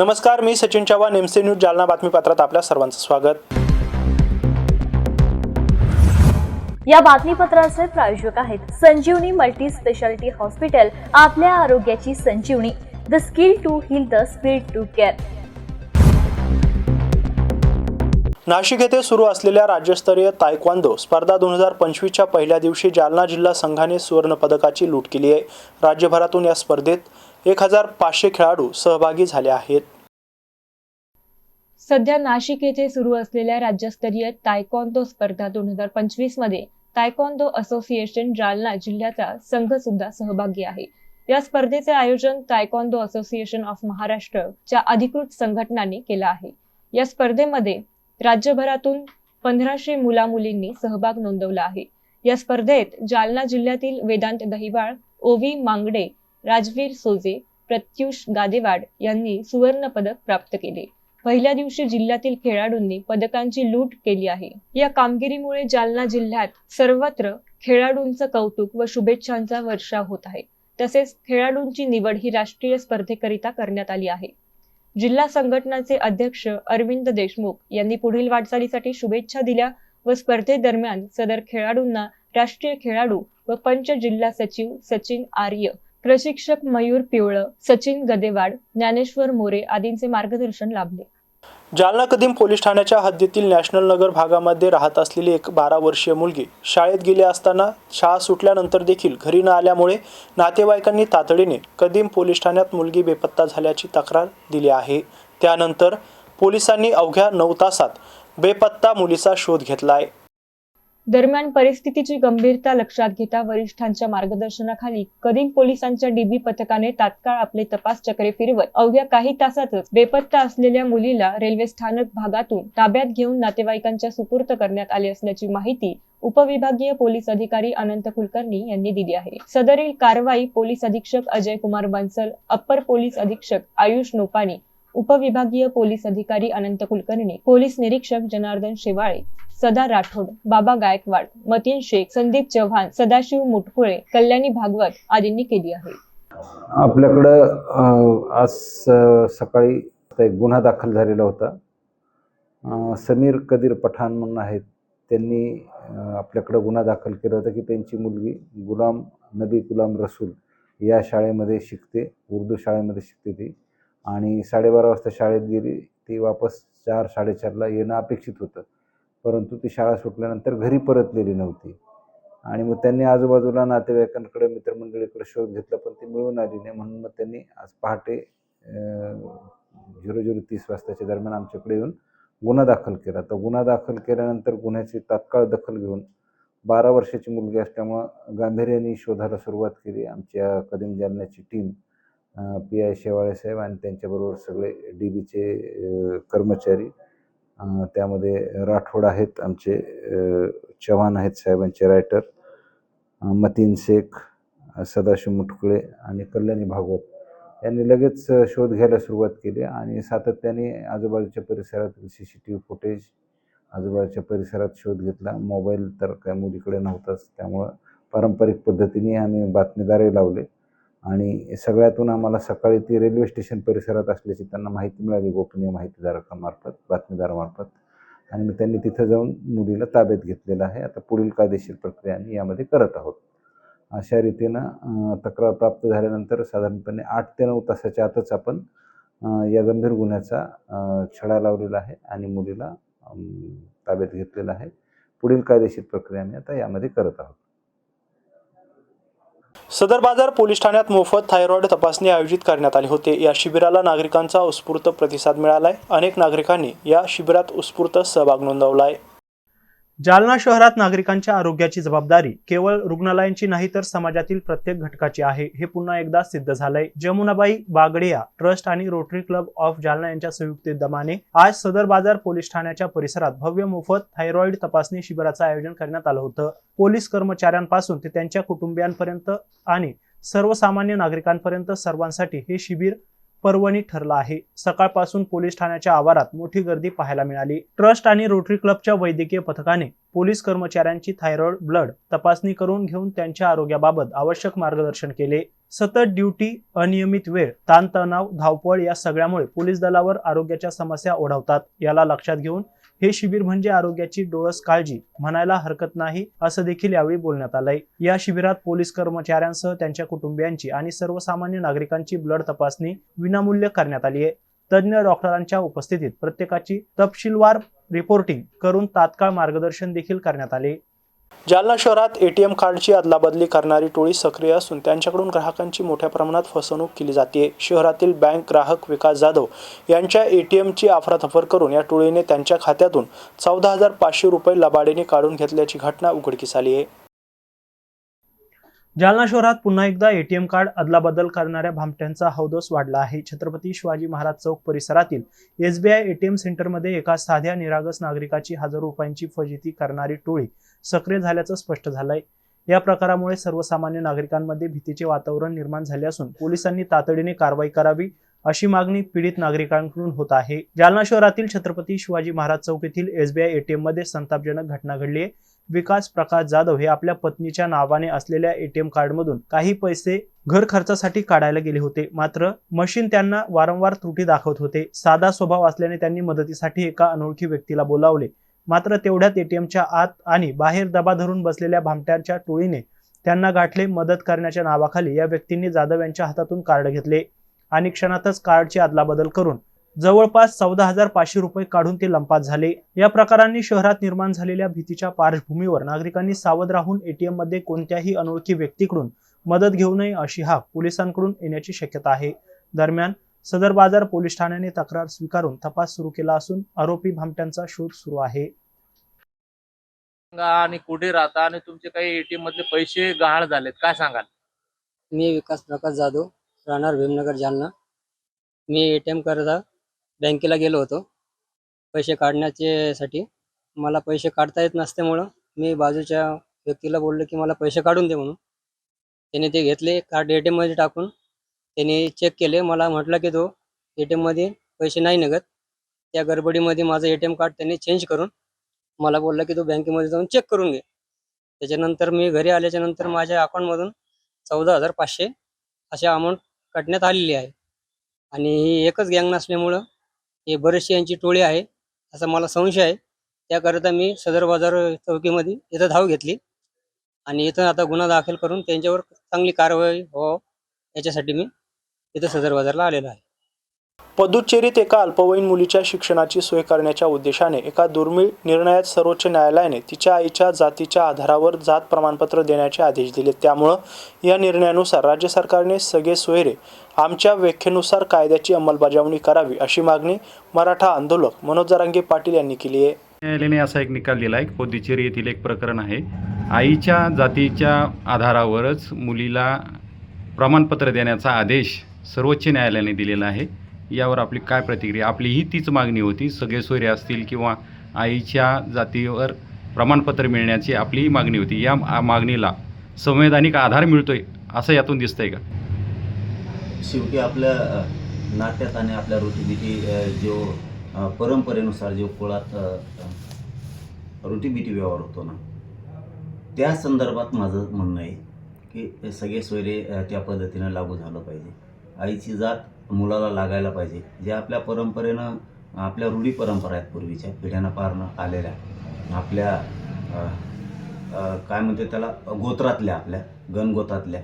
नमस्कार मी Sachin Chavan MC news Jalna बातमीपत्रात आपल्या सर्वांचं स्वागत. या बातमीपत्राचे प्रायोजक आहेत संजीवनी मल्टी स्पेशालिटी हॉस्पिटल आपल्या आरोग्याची संजीवनी. The skill to heal the speed to care Nashik येथे सुरू असलेल्या राज्यस्तरीय तायक्वांदो स्पर्धा दोन हजार पंचवीसच्या पहिल्या दिवशी जालना जिल्हा संघाने सुवर्ण पदकाची लूट केली आहे. राज्यभरातून या स्पर्धेत एक हजार पाचशे खेळाडू सहभागी झाले आहेत. सध्या नाशिक येथे सुरू असलेल्या राज्यस्तरीय तायकॉन्दो स्पर्धा दोन हजार पंचवीसमध्ये तायकॉन्दो असोसिएशन जालना जिल्ह्याचा संघ सुद्धा सहभागी आहे. या स्पर्धेचे आयोजन तायकॉन्दो असोसिएशन ऑफ महाराष्ट्र च्या अधिकृत संघटनांनी केलं आहे. या स्पर्धेमध्ये राज्यभरातून पंधराशे मुला मुलींनी सहभाग नोंदवला आहे. या स्पर्धेत जालना जिल्ह्यातील वेदांत दहिवाळ ओवी मांगडे राजवीर सोजे प्रत्युष गादेवाड यांनी सुवर्ण पदक प्राप्त केले. पहिल्या दिवशी जिल्ह्यातील खेळाडूंनी पदकांची लूट केली आहे. या कामगिरीमुळे जालना जिल्ह्यात सर्वत्र खेळाडूंचं कौतुक व शुभेच्छांचा वर्षाव होत आहे. तसेच खेळाडूंची निवड ही राष्ट्रीय स्पर्धेकरिता करण्यात आली आहे. जिल्हा संघटनाचे अध्यक्ष अरविंद देशमुख यांनी पुढील वाटचालीसाठी शुभेच्छा दिल्या व स्पर्धेदरम्यान सदर खेळाडूंना राष्ट्रीय खेळाडू व पंच जिल्हा सचिव सचिन आर्य प्रशिक्षक मयूर पिवळ सचिन गदेवाड ज्ञानेश्वर मोरे आदींचे मार्गदर्शन लाभले. जालना कदीम पोलीस ठाण्याच्या हद्दीतील नॅशनल नगर भागामध्ये राहत असलेली एक बारा वर्षीय मुलगी शाळेत गेली असताना शाळा सुटल्यानंतर देखील घरी न आल्यामुळे नातेवाईकांनी तातडीने कदीम पोलीस ठाण्यात मुलगी बेपत्ता झाल्याची तक्रार दिली आहे. त्यानंतर पोलिसांनी अवघ्या नऊ तासात बेपत्ता मुलीचा शोध घेतला आहे. दरम्यान परिस्थितीची गंभीरता लक्षात घेता वरिष्ठांच्या मार्गदर्शनाखाली कदीम पोलिसांच्या डीबी पथकाने तात्काळ आपले तपास चक्रे फिरवत अवघ्या काही तासातच बेपत्ता असलेल्या मुलीला रेल्वे स्थानक भागातून ताब्यात घेऊन नातेवाईकांच्या सुपूर्त करण्यात आले असल्याची माहिती उपविभागीय पोलीस अधिकारी अनंत कुलकर्णी यांनी दिली आहे. सदरील कारवाई पोलीस अधीक्षक अजय कुमार बन्सल अप्पर पोलीस अधीक्षक आयुष नोपानी उपविभागीय पोलीस अधिकारी अनंत कुलकर्णी पोलीस निरीक्षक जनार्दन शेवाळे सदा राठोड बाबा गायकवाड मतीन शेख संदीप चव्हाण सदाशिव मुटकुळे कल्याणी भागवत आदींनी केली आहे. आपल्याकडं आज सकाळी एक गुन्हा दाखल झालेला होता. समीर कदीर पठाण म्हणून आहेत. त्यांनी आपल्याकडं गुन्हा दाखल केला होता की त्यांची मुलगी गुलाम नबी गुलाम रसूल या शाळेमध्ये शिकते उर्दू शाळेमध्ये शिकते ती. आणि साडेबारा वाजता शाळेत गेली ती वापस चार साडेचारला येणं अपेक्षित होतं. परंतु ती शाळा सुटल्यानंतर घरी परतलेली नव्हती. आणि मग त्यांनी आजूबाजूला नातेवाईकांकडे मित्रमंडळीकडे शोध घेतला पण ती मिळून आली नाही. म्हणून मग त्यांनी आज पहाटे झिरो झिरो तीस वाजताच्या दरम्यान आमच्याकडे येऊन गुन्हा दाखल केला. तर गुन्हा दाखल केल्यानंतर गुन्ह्याची तात्काळ दखल घेऊन बारा वर्षाची मुलगी असल्यामुळं गांभीर्याने शोधायला सुरुवात केली. आमच्या कदीम जालन्याची टीम पी आय शेवाळे साहेब आणि त्यांच्याबरोबर सगळे डी बीचे कर्मचारी. त्यामध्ये राठोड आहेत आमचे चव्हाण आहेत साहेबांचे रायटर मतीन शेख सदाशिव मुटकुळे आणि कल्याणी भागवत. यांनी लगेच शोध घ्यायला सुरुवात केली आणि सातत्याने आजूबाजूच्या परिसरातील C C T V footage आजूबाजूच्या परिसरात शोध घेतला. मोबाईल तर काय मुलीकडे नव्हताच त्यामुळं पारंपरिक पद्धतीने आम्ही बातमीदारही लावले. आणि सगळ्यातून आम्हाला सकाळी ती रेल्वे स्टेशन परिसरात असल्याची त्यांना माहिती मिळाली गोपनीय माहितीदारामार्फत बातमीदारामार्फत. आणि मग त्यांनी तिथं जाऊन मुलीला ताब्यात घेतलेलं आहे. आता पुढील कायदेशीर प्रक्रिया आम्ही यामध्ये करत आहोत. अशा रीतीनं तक्रार प्राप्त झाल्यानंतर साधारणपणे आठ ते नऊ तासाच्या आतच आपण या गंभीर गुन्ह्याचा छडा लावलेला आहे आणि मुलीला ताब्यात घेतलेला आहे. पुढील कायदेशीर प्रक्रिया आम्ही आता यामध्ये करत आहोत. सदर बाजार पोलीस ठाण्यात मोफत थायरॉइड तपासणी आयोजित करण्यात आली होते. या शिबिराला नागरिकांचा उत्स्फूर्त प्रतिसाद मिळालाय. अनेक नागरिकांनी या शिबिरात उत्स्फूर्त सहभाग नोंदवला आहे जालना शहरात नागरिकांच्या आरोग्याची जबाबदारी केवळ रुग्णालयांची नाही तर समाजातील प्रत्येक घटकाची आहे. हे पुन्हा एकदा सिद्ध झालंय. जमुनाबाई बागडिया ट्रस्ट आणि रोटरी क्लब ऑफ जालना यांच्या संयुक्त दमाने आज सदर बाजार पोलीस ठाण्याच्या परिसरात भव्य मोफत थायरॉइड तपासणी शिबिराचं आयोजन करण्यात आलं होतं. पोलीस कर्मचाऱ्यांपासून ते त्यांच्या कुटुंबियांपर्यंत आणि सर्वसामान्य नागरिकांपर्यंत सर्वांसाठी हे शिबिर पर्वणी ठरला आहे. सकाळपासून पोलीस ठाण्याच्या आवारात मोठी गर्दी पाहायला मिळाली. ट्रस्ट आणि रोटरी क्लबच्या वैद्यकीय पथकाने पोलीस कर्मचाऱ्यांची थायरॉइड ब्लड तपासणी करून घेऊन त्यांच्या आरोग्याबाबत आवश्यक मार्गदर्शन केले. सतत ड्युटी अनियमित वेळ ताणतणाव धावपळ या सगळ्यामुळे पोलीस दलावर आरोग्याच्या समस्या ओढवतात. याला लक्षात घेऊन हे शिबिर म्हणजे आरोग्याची डोळस काळजी म्हणायला हरकत नाही असं देखील यावेळी बोलण्यात आलंय. या शिबिरात पोलीस कर्मचाऱ्यांसह त्यांच्या कुटुंबियांची आणि सर्वसामान्य नागरिकांची ब्लड तपासणी विनामूल्य करण्यात आली आहे. तज्ज्ञ डॉक्टरांच्या उपस्थितीत प्रत्येकाची तपशीलवार रिपोर्टिंग करून तात्काळ मार्गदर्शन देखील करण्यात आले. जालना शहरात एटीएम कार्डची अदलाबदली करणारी टोळी सक्रिय असून त्यांच्याकडून ग्राहकांची मोठ्या प्रमाणात फसवणूक केली जाते. शहरातील बँक ग्राहक विकास जाधव यांच्या एटीएमची अफरातफर करून या टोळीने त्यांच्या खात्यातून चौदा हजार पाचशे रुपये लबाडीने काढून घेतल्याची घटना उघडकीस आली आहे. जालना शहरात पुन्हा एकदा एटीएम कार्ड अदलाबदल करणाऱ्या भामट्यांचा हौदोस वाढला आहे. छत्रपती शिवाजी महाराज चौक परिसरातील एसबीआय एटीएम सेंटरमध्ये एका साध्या निरागस नागरिकाची हजारो रुपयांची फजिती करणारी टोळी सक्रिय झाल्याचं स्पष्ट झालंय. या प्रकारामुळे सर्वसामान्य नागरिकांमध्ये भीतीचे वातावरण निर्माण झाले असून पोलिसांनी तातडीने कारवाई करावी अशी मागणी पीडित नागरिकांकडून होत आहे. जालना शहरातील छत्रपती शिवाजी महाराज चौक येथील एसबीआय एटीएममध्ये संतापजनक घटना घडली आहे विकास प्रकाश जाधव हे आपल्या पत्नीच्या नावाने असलेल्या एटीएम कार्डमधून काही पैसे घर खर्चासाठी काढायला गेले होते. मात्र मशीन त्यांना वारंवार त्रुटी दाखवत होते. साधा स्वभाव असल्याने त्यांनी मदतीसाठी एका अनोळखी व्यक्तीला बोलावले. मात्र तेवढ्यात एटीएमच्या आत आणि बाहेर दबा धरून बसलेल्या भामट्यांच्या टोळीने त्यांना गाठले मदत करण्याच्या नावाखाली या व्यक्तींनी जाधव यांच्या हातातून कार्ड घेतले. आणि क्षणातच कार्डची अदलाबदल करून जवळपास चौदा हजार पाचशे रुपये काढून ते लंपात झाले. या प्रकारांनी शहरात निर्माण झालेल्या भीतीच्या पार्श्वभूमीवर नागरिकांनी सावध राहून एटीएममध्ये कोणत्याही अनोळखी व्यक्तीकडून मदत घेऊ नये अशी हाक पोलिसांकडून येण्याची शक्यता आहे. दरम्यान सदर बाजार पोलीस ठाण्याने तक्रार स्वीकारून तपास सुरू केला असून आरोपी भामट्यांचा शोध सुरू आहे. सांगा आणि कुठे राहता आणि तुमचे काही एटीएम मधले पैसे गहाळ झालेत काय सांगाल? मी विकास प्रकाश जाधव राहणार भीमनगर जालना. मी ए टी एम करता बँकेला गेलो होतो. पैसे काढण्याचे साठी मला पैसे काढता येत नसल्यामुळं मी बाजूच्या व्यक्तीला बोललो की मला पैसे काढून दे म्हणून. त्याने ते घेतले कार्ड ए टी एममध्ये टाकून. त्याने चेक केले मला म्हटलं की तो ए टी एममध्ये पैसे नाही निघत. त्या गडबडीमध्ये माझं ए टी एम कार्ड त्यांनी चेंज करून मला बोलला की तू बँकेमध्ये जाऊन चेक करून घे. त्याच्यानंतर मी घरी आल्याच्यानंतर माझ्या अकाउंटमधून चौदा हजार पाचशे अशी अमाऊंट काढण्यात आलेली आहे. आणि ही एकच गँग नसल्यामुळं हे बरेचशी यांची टोळी आहे असा मला संशय आहे. त्याकरिता मी सदर बाजार चौकीमध्ये इथं धाव घेतली. आणि इथं आता गुन्हा दाखल करून त्यांच्यावर चांगली कारवाई व्हावं याच्यासाठी मी इथं सदर बाजारला आलेलो आहे. पदुच्चेरीत एका अल्पवयीन मुलीच्या शिक्षणाची सोय करण्याच्या उद्देशाने एका दुर्मिळ निर्णयात सर्वोच्च न्यायालयाने तिच्या आईच्या जातीच्या आधारावर जात प्रमाणपत्र देण्याचे आदेश दिले. त्यामुळं या निर्णयानुसार राज्य सरकारने सगळे सोयरे आमच्या व्याख्येनुसार कायद्याची अंमलबजावणी करावी अशी मागणी मराठा आंदोलक मनोज जरांगे पाटील यांनी केली आहे. न्यायालयाने असा एक निकाल दिला आहे. की येथील एक प्रकरण आहे. आईच्या जातीच्या आधारावरच मुलीला प्रमाणपत्र देण्याचा आदेश सर्वोच्च न्यायालयाने दिलेला आहे. यावर आपली काय प्रतिक्रिया? आपली ही तीच मागणी होती. सगळे सोयरे असतील किंवा आईच्या जातीवर प्रमाणपत्र मिळण्याची आपली ही मागणी होती. या मागणीला संवैधानिक आधार मिळतोय असं यातून दिसतंय का? शेवटी आपल्या नाट्यात आणि आपल्या ऋतुबिटी जो परंपरेनुसार जो कुळात अ, व्यवहार होतो ना त्या संदर्भात माझं म्हणणं आहे की सगळे सोयरे त्या पद्धतीनं लागू झालं पाहिजे. आईची जात मुलाला लागायला पाहिजे. जे आपल्या परंपरेनं आपल्या रूढी परंपरा आहेत पूर्वीच्या पिढ्यानं पारनं आलेल्या. आपल्या काय म्हणते त्याला गोत्रातल्या आपल्या गणगोतातल्या.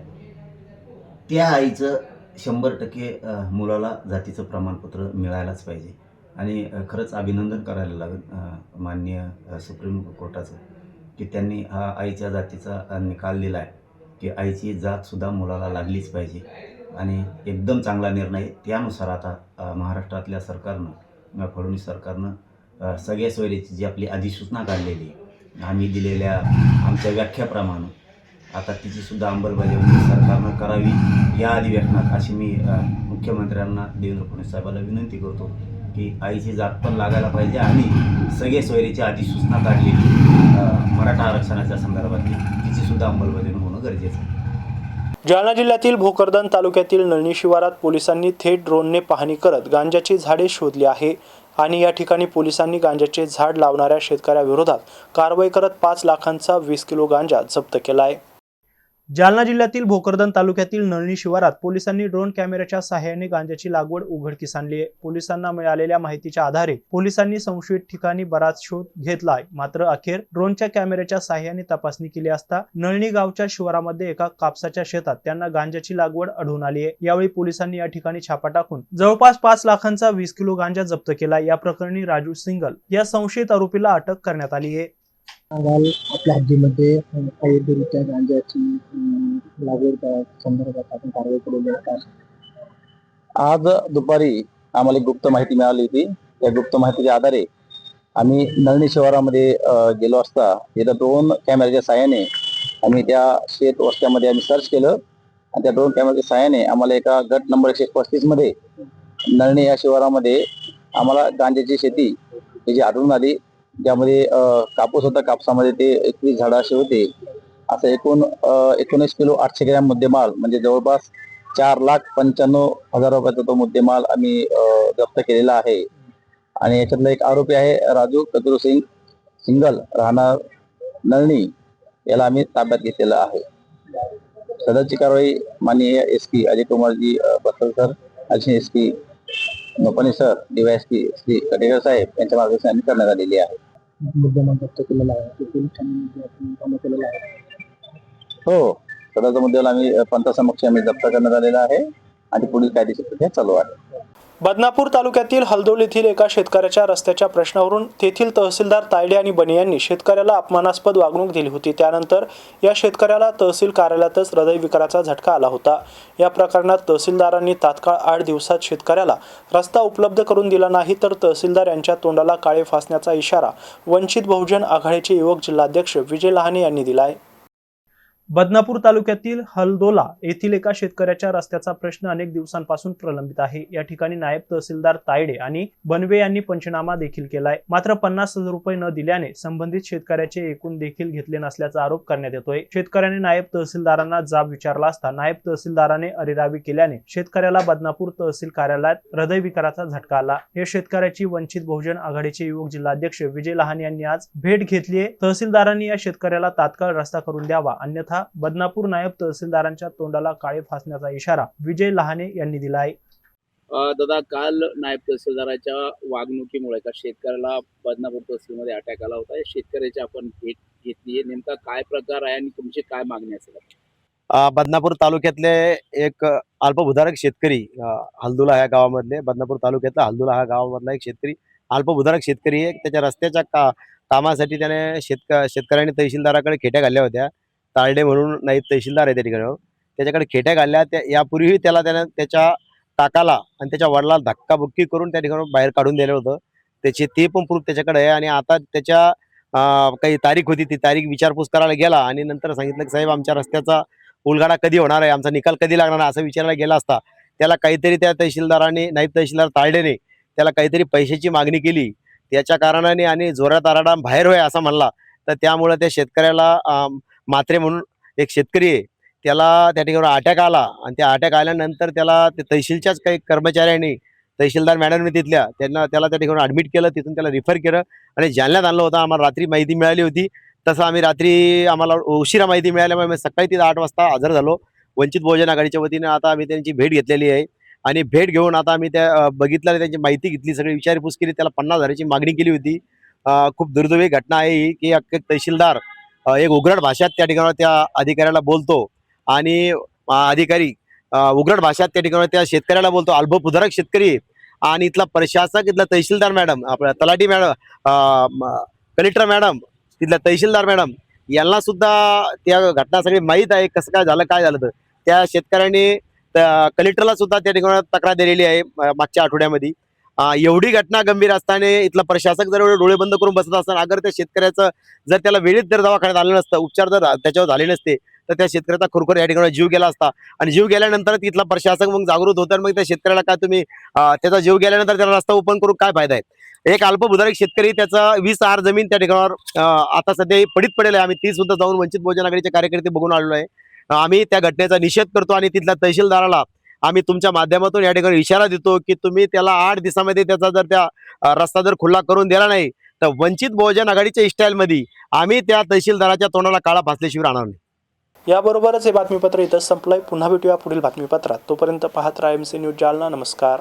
त्या आईचं शंभर टक्के मुलाला जातीचं प्रमाणपत्र मिळायलाच पाहिजे. आणि खरंच अभिनंदन करायला लागेल माननीय सुप्रीम कोर्टाचं की त्यांनी हा आईच्या जातीचा निकाल दिला आहे की आईची जातसुद्धा मुलाला लागलीच पाहिजे. आणि एकदम चांगला निर्णय त्यानुसार आता महाराष्ट्रातल्या सरकारनं अ, फडणवीस सरकारनं सगळ्या सोयरीची जी आपली अधिसूचना काढलेली आहे आम्ही दिलेल्या आमच्या व्याख्याप्रमाणे आता तिची सुद्धा अंमलबजावणी सरकारनं करावी या अधिवेशनात अशी मी मुख्यमंत्र्यांना देवेंद्र फडणवीस साहेबाला विनंती करतो की आईची जात पण लागायला पाहिजे आणि सगळे सोयरीची अधिसूचना काढलेली मराठा आरक्षणाच्या संदर्भातली तिची सुद्धा अंमलबजावणी होणं गरजेचं आहे. जालना जिल्ह्यातील भोकरदन तालुक्यातील नळणी शिवारात पोलिसांनी थेट ड्रोनने पाहणी करत गांजाची झाडे शोधली आहे आणि या ठिकाणी पोलिसांनी गांजाचे झाड लावणाऱ्या शेतकऱ्याविरोधात कारवाई करत पाच लाखांचा वीस किलो गांजा जप्त केला आहे. जालना जिल्ह्यातील भोकरदन तालुक्यातील नळणी शिवारात पोलिसांनी ड्रोन कॅमेऱ्याच्या सहाय्याने गांजाची लागवड उघडकीस आणली आहे. पोलिसांना मिळालेल्या माहितीच्या आधारे पोलिसांनी संशयित ठिकाणी बराच शोध घेतलाय मात्र अखेर ड्रोनच्या कॅमेऱ्याच्या सहाय्याने तपासणी केली असता नळणी गावच्या शिवारामध्ये एका कापसाच्या शेतात त्यांना गांजाची लागवड आढळून आली आहे. यावेळी पोलिसांनी या ठिकाणी छापा टाकून जवळपास पाच लाखांचा वीस किलो गांजा जप्त केला. या प्रकरणी राजू सिंगल या संशयित आरोपीला अटक करण्यात आली आहे. अहवाल आपल्या हद्दीमध्ये अं, गांजाची लागवड संदर्भात आपण कारवाई केलेली आहे. का? आज दुपारी आम्हाला गुप्त माहिती मिळाली होती. त्या गुप्त माहितीच्या आधारे आम्ही नळणी शिवारामध्ये गेलो असता. तिथं दोन कॅमेऱ्याच्या साहाय्याने आम्ही त्या शेत वस्त्यामध्ये आम्ही सर्च केलं. आणि त्या दोन कॅमेऱ्याच्या साहाय्याने आम्हाला एका गट नंबर एकशे पस्तीसमध्ये नळणी या शिवारामध्ये आम्हाला गांजाची शेती ही जी आढळून आली ज्यामध्ये कापूस होता कापसामध्ये ते एकवीस झाडं असे होते. असं एकूण एकोणीस किलो आठशे ग्रॅम मुद्देमाल म्हणजे जवळपास चार लाख पंच्याण्णव हजार रुपयाचा तो मुद्देमाल आम्ही जप्त केलेला आहे. आणि याच्यातला एक आरोपी आहे राजू कतरू सिंग सिंगल राहणार नळणी याला आम्ही ताब्यात घेतलेला आहे. सदरची कारवाई माननीय एस पी अजय कुमारजी Bansal sir Ajay S P Nopani sir DYSP Shri Katekar साहेब यांच्या मार्गदर्शनाने करण्यात आलेली आहे. मुद्देमाल जप्त केलेला आहे. ते पोलीस ठाण्यामध्ये म्हणजे आपण जमा केलेला आहे. हो. सदरचा मुद्द्याला आम्ही पंथासमक्ष आम्ही जप्त करण्यात आलेला आहे आणि पुढील कायदेशीर प्रक्रिया चालू आहे. बदनापूर तालुक्यातील हलदोल येथील एका शेतकऱ्याच्या रस्त्याच्या प्रश्नावरून तेथील तहसीलदार तायडे आणि बने यांनी शेतकऱ्याला अपमानास्पद वागणूक दिली होती. त्यानंतर या शेतकऱ्याला तहसील कार्यालयातच हृदयविकाराचा झटका आला होता. या प्रकरणात तहसीलदारांनी तात्काळ आठ दिवसात शेतकऱ्याला रस्ता उपलब्ध करून दिला नाही तर तहसीलदार यांच्या तोंडाला काळे फासण्याचा इशारा वंचित बहुजन आघाडीचे युवक जिल्हाध्यक्ष विजय लहाने यांनी दिला आहे बदनापूर तालुक्यातील हलदोला येथील एका शेतकऱ्याच्या रस्त्याचा प्रश्न अनेक दिवसांपासून प्रलंबित आहे. या ठिकाणी नायब तहसीलदार तायडे आणि बनवे यांनी पंचनामा देखील केलाय. मात्र पन्नास हजार रुपये न दिल्याने संबंधित शेतकऱ्याचे एकूण देखील घेतले नसल्याचा आरोप करण्यात येतोय. शेतकऱ्याने नायब तहसीलदारांना जाब विचारला असता नायब तहसीलदाराने अरेरावी केल्याने शेतकऱ्याला बदनापूर तहसील कार्यालयात हृदयविकाराचा झटका आला. या शेतकऱ्याची वंचित बहुजन आघाडीचे युवक जिल्हाध्यक्ष विजय लहान यांनी आज भेट घेतली तहसीलदारांनी या शेतकऱ्याला तात्काळ रस्ता करून द्यावा अन्यथा बदनापूर नायब तहसीलदारांच्या तोंडाला काळे फासण्याचा इशारा विजय लहाने यांनी दिला आहे. दादा काल नायब तहसीलदाराच्या वागणुकीमुळे का शेतकऱ्याला बदनापूर तहसीलमध्ये अटॅक आला होता. शेतकऱ्याची आपण भेट घेतली आहे नेमका काय प्रकार आहे आणि तुमची काय मागणी असेल बदनापूर तालुक्यातले एक अल्पभूधारक शेतकरी हलदुला ह्या गावामधले बदनापूर तालुक्यातला हलदुला ह्या गावामधला एक शेतकरी अल्पभूधारक शेतकरी आहे. त्याच्या रस्त्याच्या का कामासाठी त्याने शेतक शेतकऱ्यांनी तहसीलदाराकडे खेट्या घालल्या होत्या. तारडे म्हणून नाही तहसीलदार आहे त्या ठिकाणी. त्याच्याकडे खेट्या घालल्या त्या यापूर्वीही त्याला त्याने त्याच्या काकाला आणि त्याच्या वडिलाला धक्काबुक्की करून त्या ठिकाणी बाहेर काढून दिलं होतं. त्याची ते पण प्रूफ त्याच्याकडे आहे आणि आता त्याच्या काही तारीख होती ती तारीख विचारपूस करायला गेला आणि नंतर सांगितलं की साहेब आमच्या रस्त्याचा उलगाडा कधी होणार आहे? आमचा निकाल कधी लागणार आहे? असं विचारायला गेला असता. त्याला काहीतरी त्या तहसीलदाराने नाईब तहसीलदार तारडेने त्याला काहीतरी पैशाची मागणी केली. त्याच्या कारणाने आणि जोरात आराडा बाहेर होय असं म्हणला. तर त्यामुळे त्या शेतकऱ्याला मात्रे म्हणून एक शेतकरी आहे. त्याला त्या ठिकाणी अटॅक आला आणि त्या अटॅक आल्यानंतर त्याला ते तहसीलच्याच काही कर्मचाऱ्यांनी तहसीलदार मॅडमने तिथल्या त्यांना त्याला त्या ठिकाणी ॲडमिट केलं तिथून त्याला रिफर केलं आणि जालन्यात आणलं होतं. आम्हाला रात्री माहिती मिळाली होती. तसं आम्ही रात्री आम्हाला उशिरा माहिती मिळाल्यामुळे आम्ही सकाळी तिथं आठ वाजता हजर झालो. वंचित बहुजन आघाडीच्या वतीने आता आम्ही त्यांची भेट घेतलेली आहे. आणि भेट घेऊन आता आम्ही त्या अं, बघितलं त्यांची माहिती घेतली सगळी विचारपूस केली त्याला पन्नास हजाराची मागणी केली होती. खूप दुर्दैवी घटना आहे ही की एक तहसीलदार एक उघड भाषात त्या ठिकाणी त्या अधिकाऱ्याला बोलतो आणि अधिकारी अं, उघड भाषात त्या ठिकाणी त्या शेतकऱ्याला बोलतो. अल्पभूधारक शेतकरी आणि इथला प्रशासक इथला तहसीलदार मॅडम आपल्या तलाठी मॅडम कलेक्टर मॅडम तिथल्या तहसीलदार मॅडम यांना सुद्धा त्या घटना सगळी माहीत आहे कसं काय झालं काय झालं तर. त्या शेतकऱ्यांनी कलेक्टरला सुद्धा त्या ठिकाणी तक्रार दिलेली आहे मागच्या आठवड्यामध्ये. एवढी घटना गंभीर असताना इथला प्रशासक जर एवढे डोळे बंद करून बसत असताना अगर त्या शेतकऱ्याचं जर त्याला वेळेत जर दवाखान्यात आलं नसतं उपचार जर त्याच्यावर झाले नसते तर त्या शेतकऱ्याचा खरोखर या ठिकाणी जीव गेला असता. आणि जीव गेल्यानंतर तिथला प्रशासक मग जागृत होतं आणि मग त्या शेतकऱ्याला काय तुम्ही त्याचा जीव गेल्यानंतर त्याला रस्ता ओपन करून काय फायदा आहे? एक अल्पभूधारक शेतकरी त्याचा वीस आर जमीन त्या ठिकाणावर आता सध्या पडीत पडेल आहे. आम्ही ती सुद्धा जाऊन वंचित बहुजन आघाडीचे कार्यकर्ते बघून आलेलो आहे. आम्ही त्या घटनेचा निषेध करतो आणि तिथल्या तहसीलदाराला आम्ही तुमच्या माध्यमातून या ठिकाणी इशारा देतो की तुम्ही त्याला आठ दिवसामध्ये त्याचा जर त्या रस्ता जर खुला करून दिला नाही तर वंचित बहुजन आघाडीच्या स्टाईलमध्ये आम्ही त्या तहसीलदाराच्या तोंडाला काळा फासल्याशिवाय राहणार नाही. याबरोबरच हे बातमीपत्र इथं संपलंय. पुन्हा भेटूया पुढील बातमीपत्रात. तोपर्यंत पाहत राहा एम सी न्यूज जालना. नमस्कार.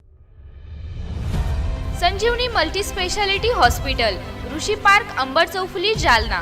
Sanjeevani multi speciality hospital Rishi park Ambar Chaufuli Jalna.